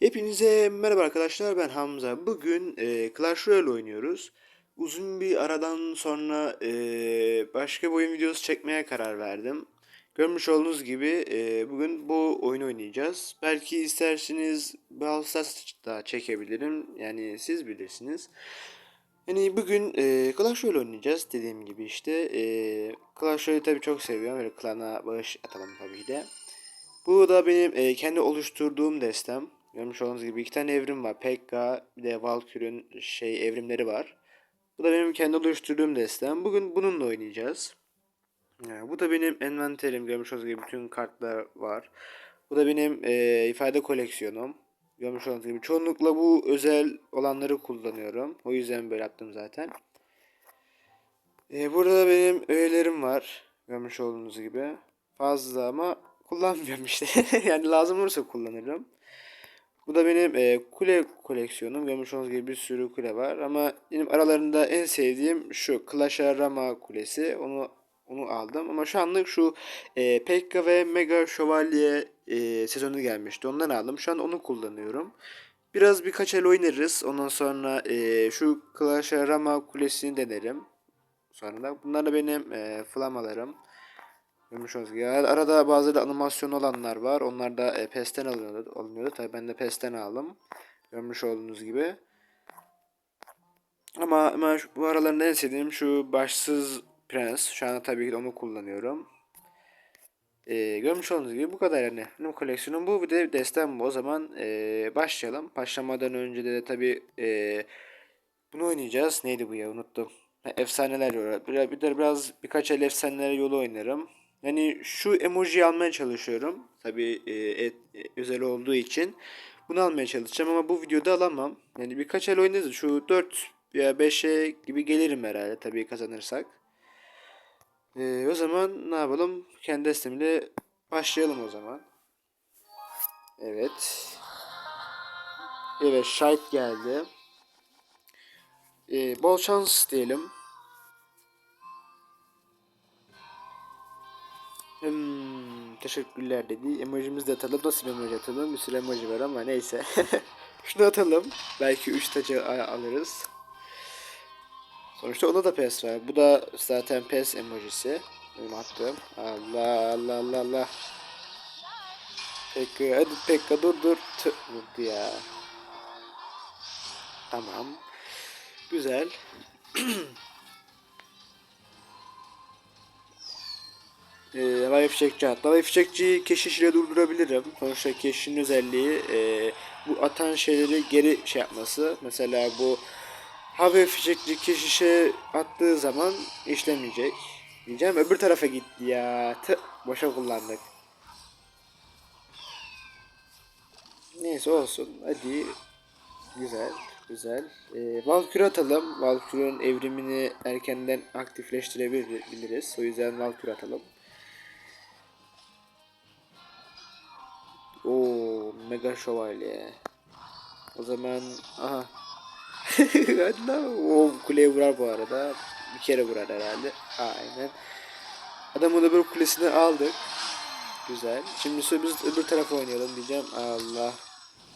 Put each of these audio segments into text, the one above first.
Hepinize merhaba arkadaşlar ben Hamza. Bugün e, Clash Royale oynuyoruz. Uzun bir aradan sonra e, başka bir oyun videosu çekmeye karar verdim. Görmüş olduğunuz gibi e, bugün bu oyunu oynayacağız. Belki isterseniz Brawl Stars da çekebilirim. Yani siz bilirsiniz. Yani bugün e, Clash Royale oynayacağız dediğim gibi işte. E, Clash Royale'i tabii çok seviyorum. Böyle klana bağış atalım tabii de. Bu da benim e, kendi oluşturduğum destem. Görmüş olduğunuz gibi iki tane evrim var. Pekka bir de Valkyrie'nin şey evrimleri var. Bu da benim kendi oluşturduğum destem. Bugün bununla oynayacağız. Yani bu da benim envanterim. Görmüş olduğunuz gibi bütün kartlar var. Bu da benim e, ifade koleksiyonum. Görmüş olduğunuz gibi çoğunlukla bu özel olanları kullanıyorum. O yüzden böyle yaptım zaten. E, burada benim öğelerim var. Görmüş olduğunuz gibi. Fazla ama kullanmıyorum işte. yani lazım olursa kullanırım. Bu da benim e, kule koleksiyonum. Görmüş olduğunuz gibi bir sürü kule var. Ama benim aralarında en sevdiğim şu Clash Rama kulesi. Onu onu aldım. Ama şu anlık şu e, Pekka ve Mega Şövalye e, sezonu gelmişti. Ondan aldım. Şu an onu kullanıyorum. Biraz birkaç el oynarız. Ondan sonra e, şu Clash Rama kulesini denerim. Sonra da bunlar da benim e, flamalarım. Görmüş olduğunuz gibi. Arada bazı animasyon olanlar var. Onlar da e, PES'ten alınıyordu. alınıyordu. Tabii ben de PES'ten aldım. Görmüş olduğunuz gibi. Ama, ama şu- bu aralarında en sevdiğim şu başsız prens. Şu anda tabii ki de onu kullanıyorum. E, görmüş olduğunuz gibi bu kadar yani. Benim koleksiyonum bu. Bir de destem bu. O zaman e, başlayalım. Başlamadan önce de, tabii e, bunu oynayacağız. Neydi bu ya unuttum. Efsaneler yolu. Bir, bir de biraz birkaç el efsaneler yolu oynarım. Yani şu emoji almaya çalışıyorum. Tabii e, e, özel olduğu için. Bunu almaya çalışacağım ama bu videoda alamam. Yani birkaç el oynarız. Şu 4 veya 5'e gibi gelirim herhalde tabii kazanırsak. E, o zaman ne yapalım? Kendi destemle başlayalım o zaman. Evet. Evet şahit geldi. E, bol şans diyelim. Hmm, teşekkürler dedi. Emojimizi de atalım. Nasıl bir emoji atalım? Bir sürü emoji var ama neyse. Şunu atalım. Belki 3 tacı alırız. Sonuçta onda da pes var. Bu da zaten pes emojisi. Benim attığım. Allah Allah Allah Allah. Pekka hadi Pekka dur dur. Vurdu ya. Tamam. Güzel. Ee, havai fişekçi at. Havai fişekçiyi keşiş ile durdurabilirim. Sonuçta keşişin özelliği e, bu atan şeyleri geri şey yapması. Mesela bu havai fişekçi keşişe attığı zaman işlemeyecek. Diyeceğim öbür tarafa gitti ya. Tı, boşa kullandık. Neyse olsun. Hadi. Güzel. Güzel. Ee, Valkyrie atalım. Valkyrie'nin evrimini erkenden aktifleştirebiliriz. O yüzden Valkyrie atalım. Mega şövalye. O zaman aha. Hadi. O kuleye vurar bu arada. Bir kere vurar herhalde. Aynen. Adamın öbür kulesini aldık. Güzel. Şimdi biz öbür tarafa oynayalım diyeceğim. Allah.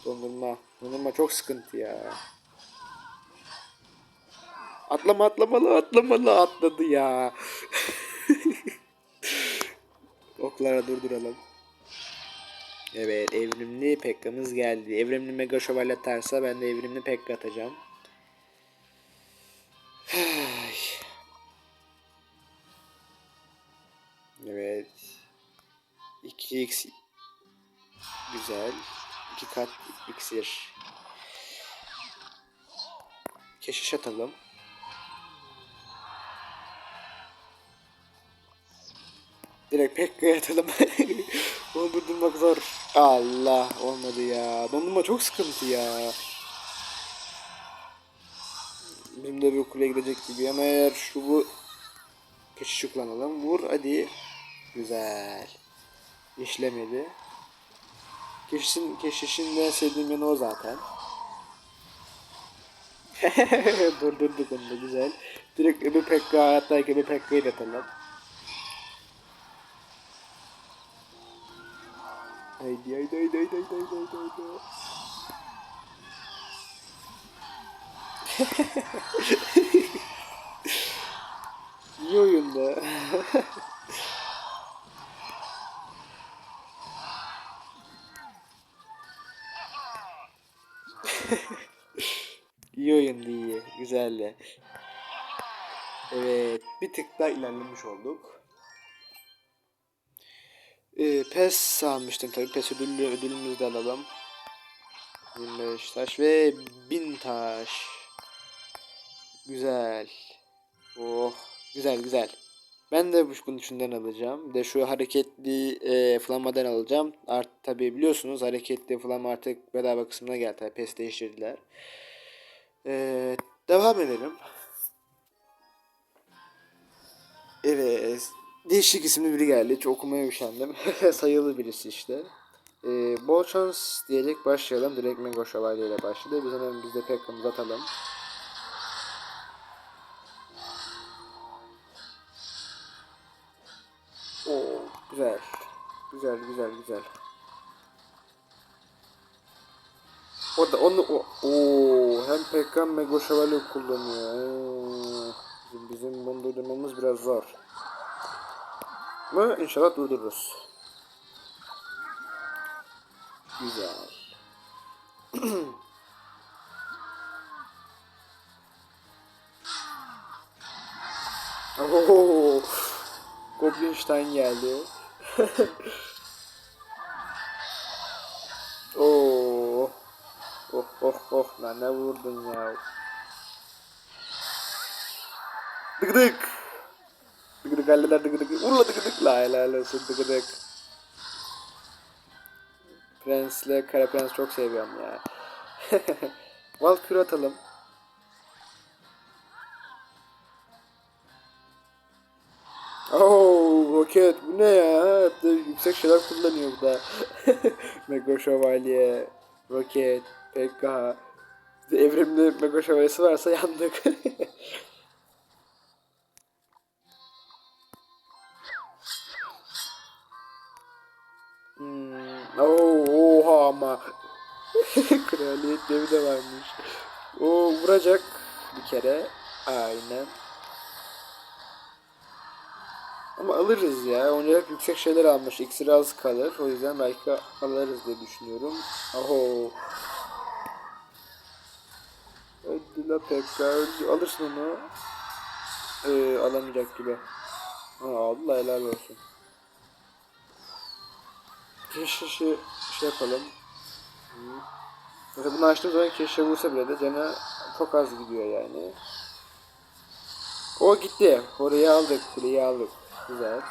Dondurma. Dondurma çok sıkıntı ya. Atlama atlamalı atlamalı atladı ya. Oklara durduralım. Evet evrimli Pekka'mız geldi. Evrimli Mega Şövalye atarsa ben de evrimli Pekka atacağım. Evet. 2x güzel. 2 kat iksir. Keşiş atalım. Direkt Pekka'ya atalım. Onu durdurmak zor. Allah olmadı ya. Dondurma çok sıkıntı ya. Bizim de bir kuleye gidecek gibi ama eğer şu bu keşişi kullanalım. Vur hadi. Güzel. İşlemedi. Keşişin, keşişin de sevdiğim yanı o zaten. Durdurduk onu da güzel. Direkt öbür Pekka hatta öbür Pekka'yı da atalım. Haydi haydi haydi haydi haydi haydi haydi haydi. İyi oyunda. iyi oyundu iyi. Güzeldi. Evet. Bir tık daha ilerlemiş olduk. Ee, PES almıştım tabii. PES ödüllü, ödülümüzü de alalım. 25 taş ve 1000 taş. Güzel. Oh. Güzel güzel. Ben de bu bunun içinden alacağım. Bir de şu hareketli e, flamadan alacağım. Art tabi biliyorsunuz hareketli flama artık bedava kısmına geldi. Tabii PES değiştirdiler. E, devam edelim. Evet. Değişik isimli biri geldi. Hiç okumaya üşendim. Sayılı birisi işte. Ee, bol şans diyerek başlayalım. Direkt Mego Şövalye ile başladı. Biz hemen biz de Pekka'mızı atalım. Oo, güzel. Güzel, güzel, güzel. O da onu o oo, hem Pekka hem Mego Şövalye kullanıyor. Oo, bizim, bizim bunu durdurmamız biraz zor. Ama inşallah durdururuz. Güzel. Oo, Goblinstein geldi. Oo. Oh oh oh lan ne vurdun ya. Dık dık. Halleder dık dık. Vurla dık dık. La helal olsun dık dık. Prens'le Kara Prens çok seviyorum ya. Valkyrie atalım. Oo roket bu ne ya? Hep de yüksek şeyler kullanıyor bu da. Mega Şövalye, roket, PK. Evrimli Mega Şövalyesi varsa yandık. Oo, oha ama. Kraliyet devi de varmış. O vuracak bir kere. Aynen. Ama alırız ya. Hep yüksek şeyler almış. İksir az kalır. O yüzden belki alırız diye düşünüyorum. Aho. Öldü la Pekka. Öldü. Alırsın onu. Ee, alamayacak gibi. Ha, aldı la helal olsun. Keşke şey, şey yapalım. Mesela bunu açtığım zaman keşke vursa bile de canı çok az gidiyor yani. O gitti. Orayı aldık. Kuleyi aldık. Güzel.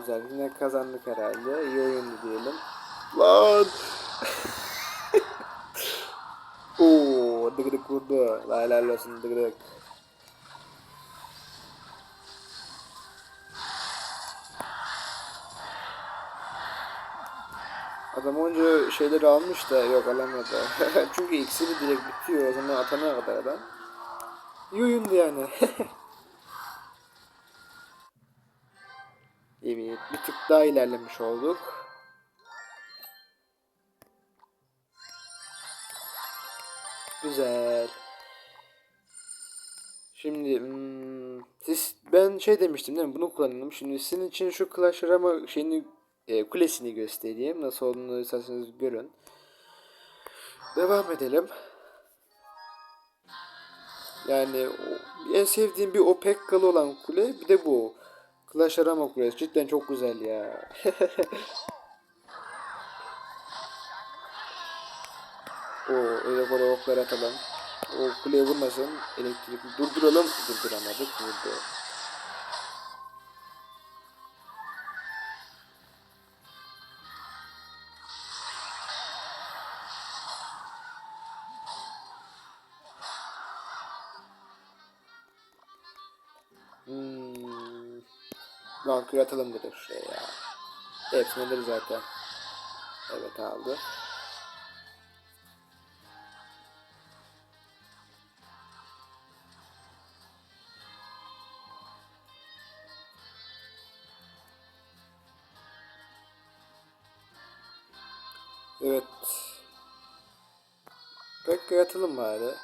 Güzel. Yine kazandık herhalde. İyi oyundu diyelim. Lan! Oo, dık dık vurdu. La helal olsun dık dık. Adam onca şeyleri almış da yok alamadı. Çünkü iksiri direkt bitiyor o zaman atana kadar adam. İyi oyundu yani. evet bir tık daha ilerlemiş olduk. Güzel. Şimdi hmm, siz ben şey demiştim değil mi? Bunu kullanalım. Şimdi sizin için şu Clash Royale şeyini e, kulesini göstereyim. Nasıl olduğunu isterseniz görün. Devam edelim. Yani en sevdiğim bir o Pekkalı olan kule bir de bu. Clash Royale kulesi cidden çok güzel ya. o öyle böyle oklar atalım. O kuleye vurmasın. Elektrik durduralım. Durduramadık. Vurdu. Long kür atalım dedim şuraya ya. Hepsini alır zaten. Evet aldı. Evet. Pek yaratılım bari.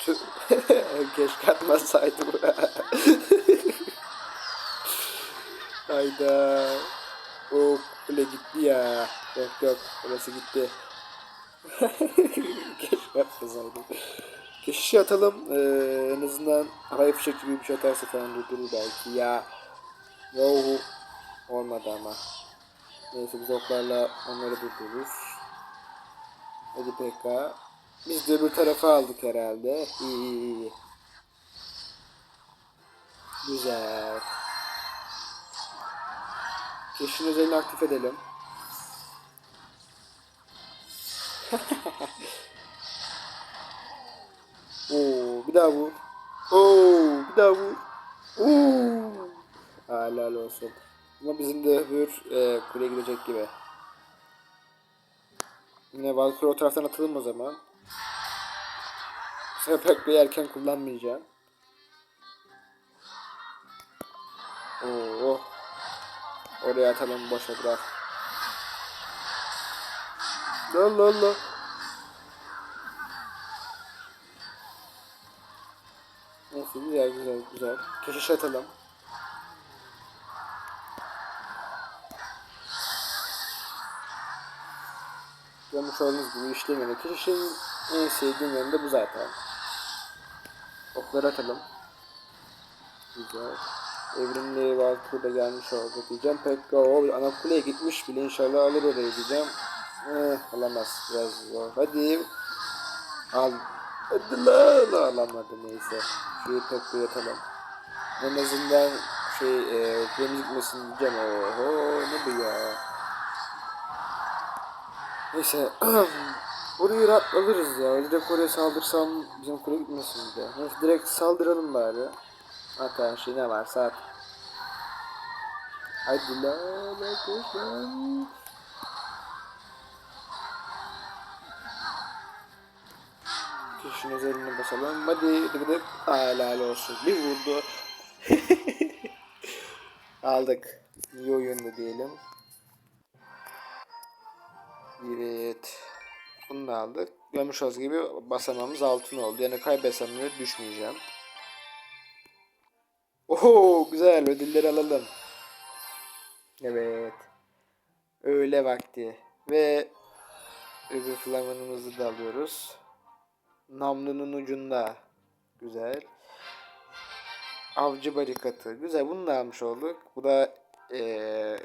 Tüh. Keşke atmasaydım. Hayda. O kule gitti ya. Yok yok orası gitti. Keşke atalım. Ee, en azından havai fişek gibi bir şey atarsa falan durdurur belki. Ya. Yahu. Olmadı ama. Neyse biz oklarla onları durdururuz. Hadi PK. Biz de öbür tarafa aldık herhalde. İyi iyi iyi. Güzel. Keşin özelini aktif edelim. Oo, bir daha vur. Oo, bir daha vur. Oo. Helal olsun. Ama bizim de öbür e, kuleye gidecek gibi. Yine Valkyrie o taraftan atalım o zaman. Bu sefer pek bir erken kullanmayacağım. Oo. Oraya atalım boşa bırak. La la la. Neyse güzel güzel güzel. Keşiş atalım. Görmüş olduğunuz gibi işlemiyor. Keşişin en sevdiğim yönü de bu zaten. Okları atalım. Güzel. Evrimli Valkyrie da gelmiş oldu diyeceğim. Pekka o ana kuleye gitmiş bile inşallah alır orayı diyeceğim. Eh, alamaz biraz zor. Hadi. Al. Hadi la la alamadı neyse. Şurayı Pekka'ya atalım. En azından şey e, kulemiz gitmesin diyeceğim. Oho ne bu ya. Neyse. Burayı rahat alırız ya. Direkt oraya saldırsam bizim kule gitmesin de. Neyse direkt saldıralım bari. Hatta şey ne varsa at. Haydi la la koş lan. Kişinin üzerine basalım. Hadi dıgıdık. Helal olsun. Bir vurdu. Aldık. İyi oyundu diyelim. Evet. Bunu da aldık. Görmüş gibi basamamız altın oldu. Yani kaybetsem de düşmeyeceğim. Oho güzel ödülleri alalım. Evet. Öğle vakti. Ve öbür flamanımızı da alıyoruz. Namlunun ucunda. Güzel. Avcı barikatı. Güzel bunu da almış olduk. Bu da ee,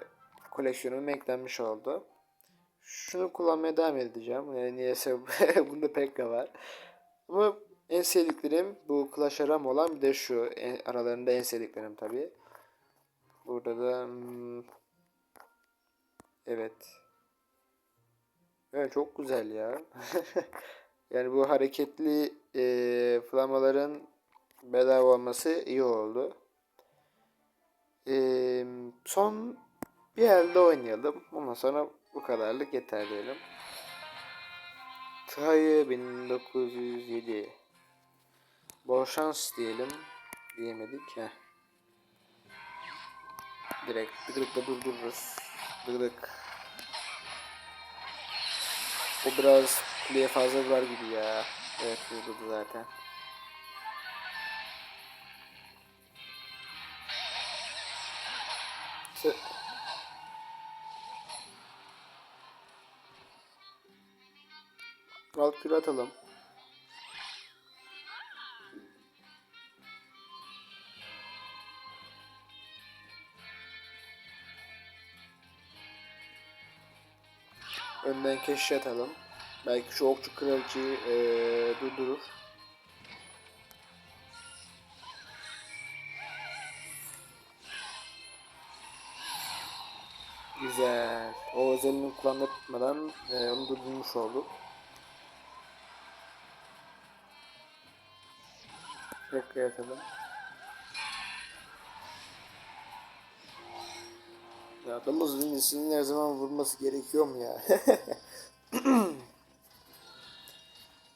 koleksiyonuma eklenmiş oldu. Şunu kullanmaya devam edeceğim. Yani niyeyse bunda Pekka var. Ama en sevdiklerim bu Clash Aram olan bir de şu. En, aralarında en sevdiklerim tabi. Burada da hmm, evet. Evet çok güzel ya. yani bu hareketli e, flamaların bedava olması iyi oldu. E, son bir elde oynayalım. Ondan sonra bu kadarlık yeter diyelim. Tayı 1907 Bol diyelim. Diyemedik. Heh. Direkt dıgıdıkla durdururuz. Dıgıdık. O biraz kuleye fazla vurar gibi ya. Evet vurdu zaten. Tüh. Valkyrie atalım. Keşiş atalım. Belki şu okçu kraliçeyi ee, durdurur. Güzel. O özelliğini kullanmadan e, onu durdurmuş olduk. Tekrar atalım. Ya domuz binisinin her zaman vurması gerekiyor mu ya?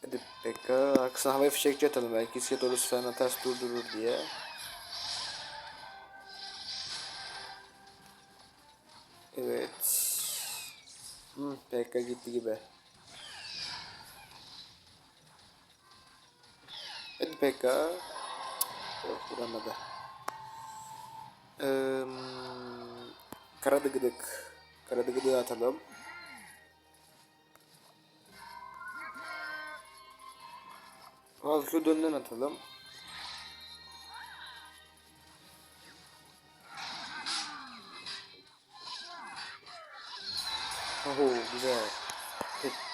Hadi Pekka arkasına havaya fişekçi atalım belki iskelet orası falan ters durdurur diye. Evet. Hı, PK gitti gibi. Hadi PK. Yok vuramadı. Ee, Karadıgıdık. Karadıgıdığı atalım. Halkı dönden atalım. Oho güzel.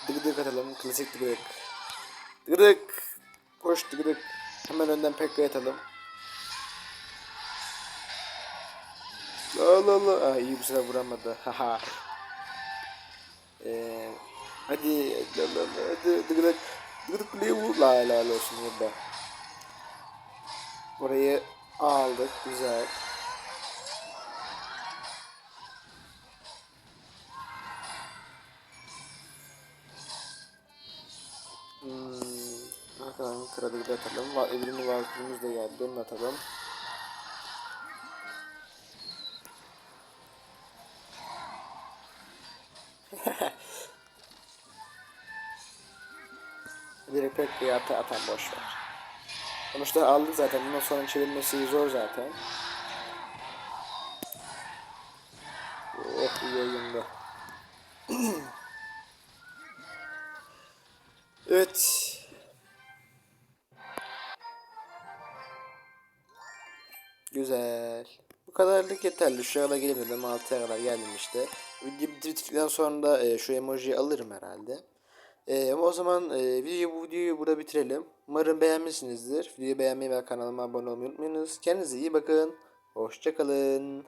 Dıgıdık atalım. Klasik dıgıdık. Dıgıdık. Koş dıgıdık. Hemen önden pekka atalım. La la la. Aa, iyi bu sefer vuramadı. Haha. Ee, hadi la la la. Hadi dıgıdık. Dıgıdık kuleyi vur. La la la olsun burada. Orayı aldık. Güzel. Hmm, arkadan kralı da atalım. Va Evrenin valkürümüz de geldi. Onu da atalım. Pekka'yı ata atan boş ver. Sonuçta aldık zaten. Bundan sonra çevirmesi zor zaten. Oh iyi oyunda. evet. Güzel. Bu kadarlık yeterli. Şuraya kadar geleyim dedim. 6'ya kadar geldim işte. Video bitirdikten sonra da e, şu emojiyi alırım herhalde. E, ama o zaman e, videoyu, bu videoyu burada bitirelim. Umarım beğenmişsinizdir. Videoyu beğenmeyi ve kanalıma abone olmayı unutmayınız. Kendinize iyi bakın. Hoşçakalın.